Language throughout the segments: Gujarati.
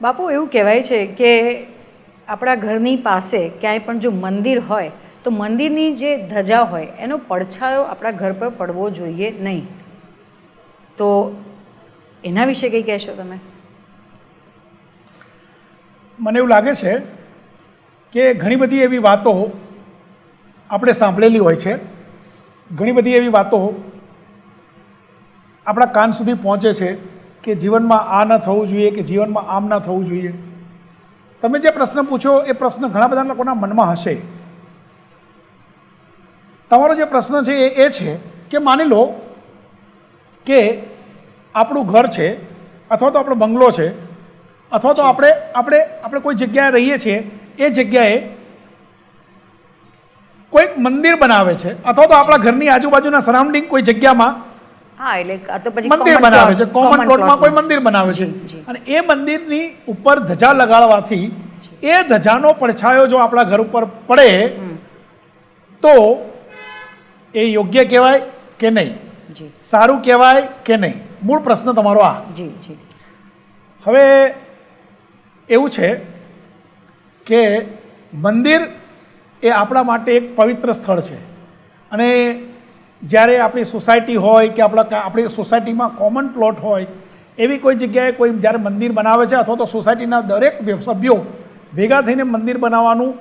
બાપુ, એવું કહેવાય છે કે આપણા ઘરની પાસે ક્યાંય પણ જો મંદિર હોય, તો મંદિરની જે ધજા હોય, એનો પડછાયો આપણા ઘર પર પડવો જોઈએ નહીં. તો એના વિશે કંઈ કહેશો તમે? મને એવું લાગે છે કે ઘણી બધી એવી વાતો આપણે સાંભળેલી હોય છે. ઘણી બધી એવી વાતો આપણા કાન સુધી પહોંચે છે. કે જીવનમાં આ ન થવું જોઈએ કે જીવનમાં આમ ન થવું જોઈએ? તમે જે પ્રશ્ન પૂછો, એ પ્રશ્ન ઘણા બધા લોકોના મનમાં હશે. તમારો જે પ્રશ્ન છે એ એ છે કે માની લો કે આપણું ઘર છે, અથવા તો આપણો બંગલો છે, અથવા તો આપણે આપણે આપણે કોઈ જગ્યાએ રહીએ છીએ, એ જગ્યાએ કોઈક મંદિર બનાવે છે, અથવા તો આપણા ઘરની આજુબાજુના સરાઉન્ડિંગ કોઈ જગ્યામાં હા એટલે આ તો પછી મંદિર બનાવે છે. કોમન પ્લોટમાં કોઈ મંદિર બનાવે છે. અને એ મંદિરની ઉપર ધજા લગાડવાથી એ ધજાનો પડછાયો જો આપણા ઘર ઉપર પડે તો એ યોગ્ય કહેવાય કે નહીં? સારું કહેવાય કે નહીં? મૂળ પ્રશ્ન તમારો આ. જી જી. હવે એવું છે કે મંદિર એ આપણા માટે એક પવિત્ર સ્થળ છે. અને જ્યારે આપણી સોસાયટી હોય કે આપણા આપણી સોસાયટીમાં કોમન પ્લોટ હોય, એવી કોઈ જગ્યાએ કોઈ જ્યારે મંદિર બનાવે છે અથવા તો સોસાયટીના દરેક સભ્યો ભેગા થઈને મંદિર બનાવવાનું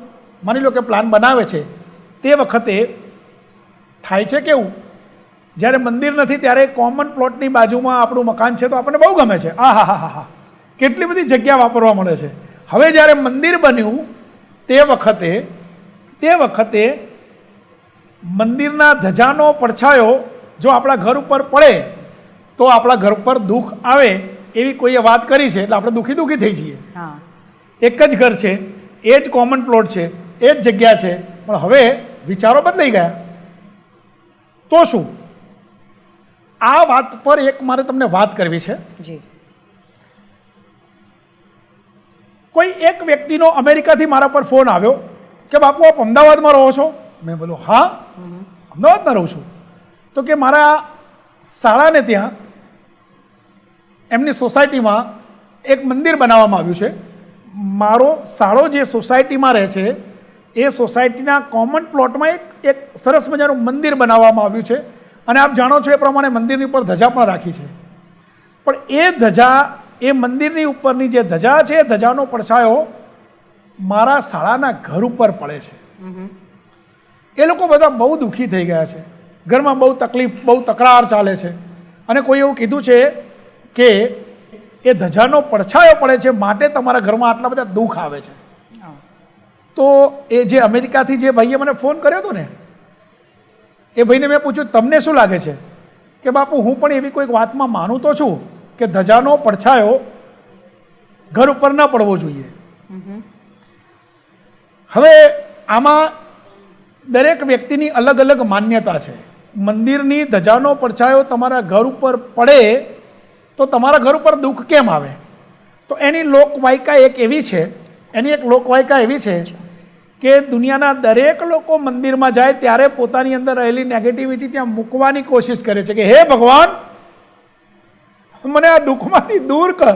માની લો કે પ્લાન બનાવે છે, તે વખતે થાય છે કેવું? જ્યારે મંદિર નથી ત્યારે કોમન પ્લોટની બાજુમાં આપણું મકાન છે તો આપણને બહુ ગમે છે. આ હા હા હા હા. કેટલી બધી જગ્યા વાપરવા મળે છે. હવે જ્યારે મંદિર બન્યું, તે વખતે તે વખતે મંદિરના ધજાનો પડછાયો જો આપણા ઘર ઉપર પડે તો આપણા ઘર ઉપર દુઃખ આવે એવી કોઈએ વાત કરી છે એટલે આપણે દુઃખી દુઃખી થઈ જઈએ. હા. એક જ ઘર છે એ જ કોમન પ્લોટ છે એ જ જગ્યા છે પણ હવે વિચારો બદલાઈ ગયા. તો શું? આ વાત પર એક મારે તમને વાત કરવી છે. જી. કોઈ એક વ્યક્તિનો અમેરિકાથી મારા પર ફોન આવ્યો કે બાપુ આપ અમદાવાદમાં રહો છો? મેં બોલું હા. અમદાવાદમાં રહું છું. તો કે મારા શાળાને ત્યાં એમની સોસાયટીમાં એક મંદિર બનાવવામાં આવ્યું છે. મારો શાળો જે સોસાયટીમાં રહે છે, એ સોસાયટીના કોમન પ્લોટમાં એક એક સરસ મજાનું મંદિર બનાવવામાં આવ્યું છે. અને આપ જાણો છો એ પ્રમાણે મંદિરની ઉપર ધજા પણ રાખી છે. પણ એ ધજા, એ મંદિરની ઉપરની જે ધજા છે, એ ધજાનો પડછાયો મારા શાળાના ઘર ઉપર પડે છે. એ લોકો બધા બહુ દુઃખી થઈ ગયા છે. ઘરમાં બહુ તકલીફ બહુ તકરાર ચાલે છે. અને કોઈ એવું કીધું છે કે એ ધજાનો પડછાયો પડે છે માટે તમારા ઘરમાં આટલા બધા દુઃખ આવે છે. તો એ જે અમેરિકાથી જે ભાઈએ મને ફોન કર્યો હતો ને એ ભાઈને મેં પૂછ્યું તમને શું લાગે છે? કે બાપુ હું પણ એવી કોઈક વાતમાં માનું તો છું કે ધજાનો પડછાયો ઘર ઉપર ન પડવો જોઈએ. હવે આમાં દરેક વ્યક્તિની અલગ અલગ માન્યતા છે. મંદિરની ધજાનો પડછાયો તમારા ઘર ઉપર પડે તો તમારા ઘર ઉપર દુઃખ કેમ આવે? તો એની લોકવાયકા એક એવી છે, એની એક લોકવાયકા એવી છે કે દુનિયાના દરેક લોકો મંદિરમાં જાય ત્યારે પોતાની અંદર રહેલી નેગેટિવિટી ત્યાં મૂકવાની કોશિશ કરે છે કે, હે ભગવાન, મને આ દુઃખમાંથી દૂર કર.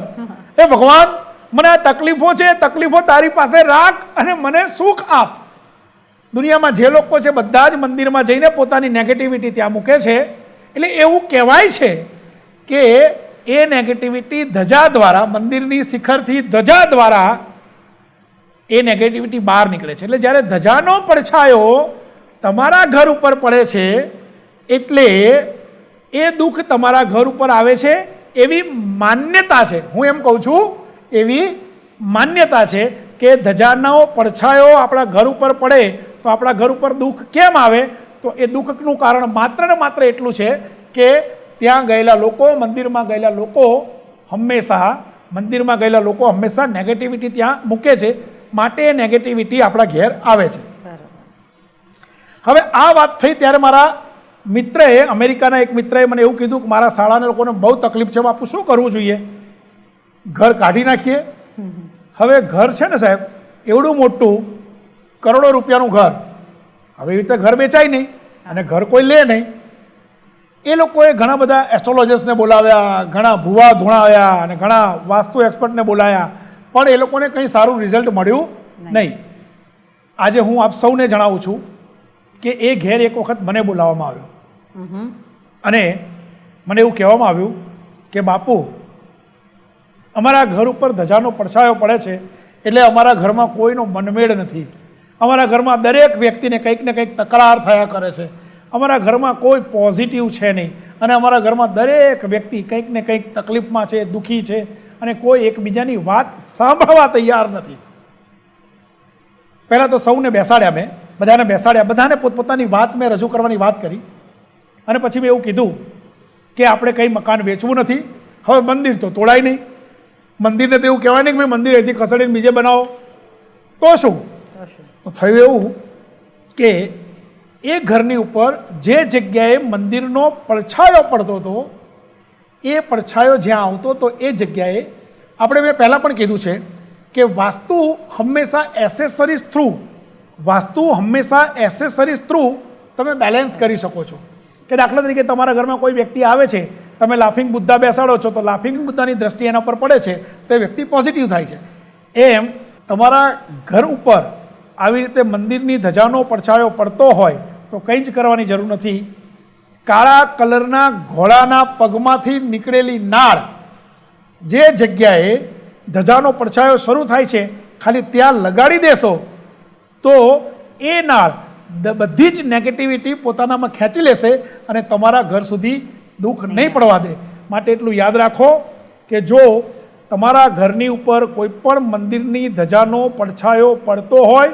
હે ભગવાન, મને આ તકલીફો છે તકલીફો તારી પાસે રાખ અને મને સુખ આપ. દુનિયામાં જે લોકો છે બધા જ મંદિરમાં જઈને પોતાની નેગેટિવિટી ત્યાં મૂકે છે. એટલે એવું કહેવાય છે કે એ નેગેટિવિટી ધજા દ્વારા, મંદિરની શિખરથી ધજા દ્વારા એ નેગેટિવિટી બહાર નીકળે છે. એટલે જ્યારે ધજાનો પડછાયો તમારા ઘર ઉપર પડે છે, એટલે એ દુઃખ તમારા ઘર ઉપર આવે છે, એવી માન્યતા છે. હું એમ કહું છું, એવી માન્યતા છે કે ધજાનો પડછાયો આપણા ઘર ઉપર પડે તો આપણા ઘર ઉપર દુઃખ કેમ આવે? તો એ દુઃખનું કારણ માત્ર ને માત્ર એટલું છે કે ત્યાં ગયેલા લોકો મંદિરમાં ગયેલા લોકો હંમેશા મંદિરમાં ગયેલા લોકો હંમેશા નેગેટિવિટી ત્યાં મૂકે છે. માટે એ નેગેટિવિટી આપણા ઘેર આવે છે. હવે આ વાત થઈ ત્યારે મારા મિત્રએ અમેરિકાના એક મિત્રએ મને એવું કીધું કે મારા શાળાના લોકોને બહુ તકલીફ છે બાપુ શું કરવું જોઈએ? ઘર કાઢી નાખીએ. હવે ઘર છે ને સાહેબ એવડું મોટું કરોડો રૂપિયાનું ઘર. હવે એવી રીતે ઘર વેચાય નહીં અને ઘર કોઈ લે નહીં. એ લોકોએ ઘણા બધા એસ્ટ્રોલોજર્સને બોલાવ્યા ઘણા ભૂવા ધોણાવ્યા અને ઘણા વાસ્તુ એક્સપર્ટને બોલાવ્યા પણ એ લોકોને કંઈ સારું રિઝલ્ટ મળ્યું નહીં. આજે હું આપ સૌને જણાવું છું કે એ ઘેર એક વખત મને બોલાવવામાં આવ્યો. અને મને એવું કહેવામાં આવ્યું કે બાપુ અમારા ઘર ઉપર ધજાનો પડછાયો પડે છે એટલે અમારા ઘરમાં કોઈનો મનમેળ નથી. અમારા ઘરમાં દરેક વ્યક્તિને કંઈક ને કંઈક તકરાર થયા કરે છે. અમારા ઘરમાં કોઈ પોઝિટિવ છે નહીં. અને અમારા ઘરમાં દરેક વ્યક્તિ કંઈક ને કંઈક તકલીફમાં છે, દુઃખી છે અને કોઈ એકબીજાની વાત સાંભળવા તૈયાર નથી. પહેલાં તો સૌને બેસાડ્યા મેં, બધાને બેસાડ્યા, બધાને પોતપોતાની વાત મેં રજૂ કરવાની વાત કરી. અને પછી મેં એવું કીધું કે આપણે કંઈ મકાન વેચવું નથી, હવે મંદિર તો તોડાય નહીં. મંદિરને તો એવું કહેવાય નહીં કે મેં મંદિર અહીંથી ખસેડીને બીજે બનાવો. તો શું? તો થયું એવું કે એ ઘરની ઉપર જે જગ્યાએ મંદિરનો પડછાયો પડતો હતો, એ પડછાયો જ્યાં આવતો તો એ જગ્યાએ આપણે મેં પહેલાં પણ કીધું છે કે વાસ્તુ હંમેશા એસેસરીઝ થ્રુ વાસ્તુ હંમેશા એસેસરીઝ થ્રુ તમે બેલેન્સ કરી શકો છો. કે દાખલા તરીકે તમારા ઘરમાં કોઈ વ્યક્તિ આવે છે, તમે લાફિંગ બુદ્ધા બેસાડો છો, તો લાફિંગ બુદ્ધાની દ્રષ્ટિ એના પર પડે છે, તો એ વ્યક્તિ પોઝિટિવ થાય છે. એમ તમારા ઘર ઉપર આવી રીતે મંદિરની ધજાનો પડછાયો પડતો હોય તો કંઈ જ કરવાની જરૂર નથી. કાળા કલરના ઘોડાના પગમાંથી નીકળેલી નાળ જે જગ્યાએ ધજાનો પડછાયો શરૂ થાય છે, ખાલી ત્યાં લગાડી દેશો, તો એ નાળ બધી જ નેગેટિવિટી પોતાનામાં ખેંચી લેશે અને તમારા ઘર સુધી દુઃખ નહીં પડવા દે. માટે એટલું યાદ રાખો કે જો તમારા ઘરની ઉપર કોઈ પણ મંદિરની ધજાનો પડછાયો પડતો હોય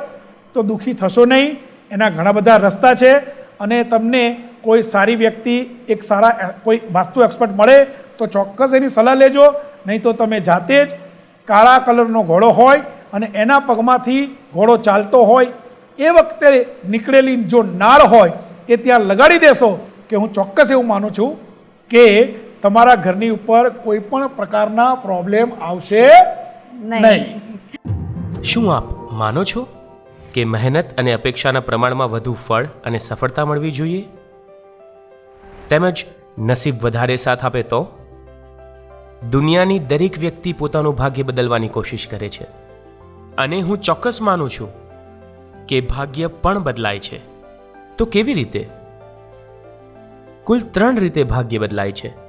તો દુઃખી થશો નહીં. એના ઘણા બધા રસ્તા છે અને તમને કોઈ સારી વ્યક્તિ, એક સારા કોઈ વાસ્તુ એક્સપર્ટ મળે તો ચોક્કસ એની સલાહ લેજો. નહીં તો તમે જાતે જ કાળા કલરનો ઘોડો હોય અને એના પગમાંથી ઘોડો ચાલતો હોય, એ વખતે નીકળેલી જો નાળ હોય એ ત્યાં લગાડી દેશો કે હું ચોક્કસ એવું માનું છું કે તમારા ઘરની ઉપર કોઈ પણ પ્રકારના પ્રોબ્લેમ આવશે નહીં. શું આપ માનો છો કે મહેનત અને અપેક્ષાના પ્રમાણમાં વધુ ફળ અને સફળતા મળવી જોઈએ? તેમજ નસીબ વધારે સાથ આપે તો? દુનિયાની દરેક વ્યક્તિ પોતાનું ભાગ્ય બદલવાની કોશિશ કરે છે. અને હું ચોક્કસ માનું છું કે ભાગ્ય પણ બદલાય છે. તો કેવી રીતે? કુલ ત્રણ રીતે ભાગ્ય બદલાય છે.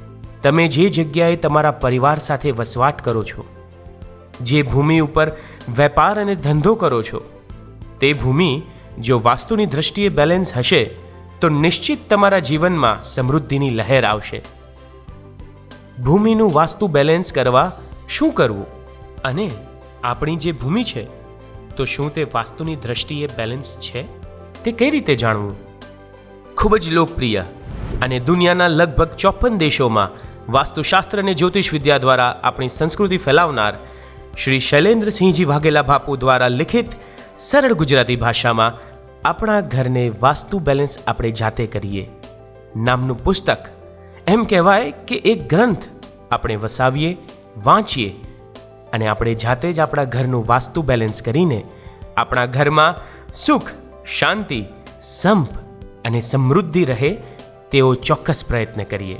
તમે જે જગ્યાએ તમારા પરિવાર સાથે વસવાટ કરો છો, જે ભૂમિ ઉપર વેપાર અને ધંધો કરો છો, તે ભૂમિ જો વાસ્તુની દ્રષ્ટિએ બેલેન્સ હશે, તો નિશ્ચિત તમારા જીવનમાં સમૃદ્ધિની લહેર આવશે. ભૂમિનું વાસ્તુ બેલેન્સ કરવા શું કરવું અને આપણી જે ભૂમિ છે, તો શું તે વાસ્તુની દ્રષ્ટિએ બેલેન્સ છે, તે કઈ રીતે જાણવું? ખૂબ જ લોકપ્રિય અને દુનિયાના લગભગ ચોપન દેશોમાં વાસ્તુશાસ્ત્ર અને જ્યોતિષ વિદ્યા દ્વારા આપણી સંસ્કૃતિ ફેલાવનાર શ્રી શૈલેન્દ્રસિંહજી વાઘેલા બાપુ દ્વારા લિખિત સરળ ગુજરાતી ભાષામાં આપણા ઘરને વાસ્તુ બેલેન્સ આપણે જાતે કરીએ. નામનું પુસ્તક એમ કહેવાય કે એક ગ્રંથ આપણે વસાવીએ, વાંચીએ અને આપણે જાતે જ આપણા ઘરનું વાસ્તુ બેલેન્સ કરીને આપણા ઘરમાં સુખ, શાંતિ, સંપ અને સમૃદ્ધિ રહે તેવો ચોક્કસ પ્રયત્ન કરીએ.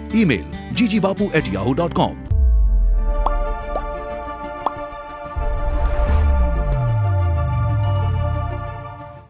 989898 8868. Email ggbapu at yahoo.com.